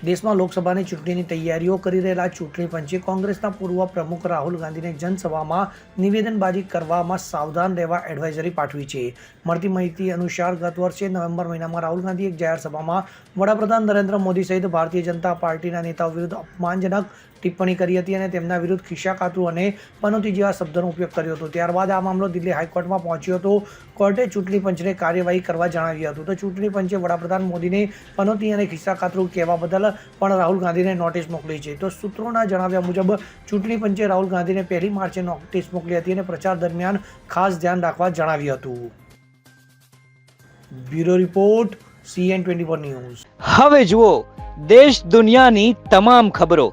દેશમાં લોકસભાની ચૂંટણીની તૈયારીઓ કરી રહેલા ચૂંટણી પંચે કોંગ્રેસના પૂર્વ પ્રમુખ રાહુલ ગાંધીને જનસભામાં નિવેદનબાજી કરવામાં સાવધાન રહેવા એડવાઇઝરી પાઠવી છે. મળતી માહિતી અનુસાર ગત વર્ષે નવેમ્બર મહિનામાં રાહુલ ગાંધી એક જાહેર સભામાં વડાપ્રધાન નરેન્દ્ર મોદી સહિત ભારતીય જનતા પાર્ટીના નેતાઓ વિરુદ્ધ અપમાનજનક ટિપ્પણી કરી હતી અને તેમના વિરુદ્ધ ખિસ્સા કાતરું અને પનોતી જેવા શબ્દોનો ઉપયોગ કર્યો હતો. ત્યારબાદ આ મામલો દિલ્હી હાઈકોર્ટમાં પહોંચ્યો હતો. કોર્ટે ચૂંટણી પંચને કાર્યવાહી કરવા જણાવ્યું હતું. તો ચૂંટણી પંચે વડાપ્રધાન મોદીને પનોતી અને ખિસ્સા કાતરું કહેવા બદલ પણ રાહુલ ગાંધીને નોટિસ મોકલી છે. તો સૂત્રોના જણાવ્યા મુજબ, ચૂંટણી પંચે રાહુલ ગાંધીને પહેલી માર્ચે નોટિસ મોકલી હતી અને પ્રચાર દરમિયાન ખાસ ધ્યાન રાખવા જણાવ્યું હતું. Bureau report, CN twenty news. હવે જુઓ, દેશ દુનિયાની તમામ ખબરો.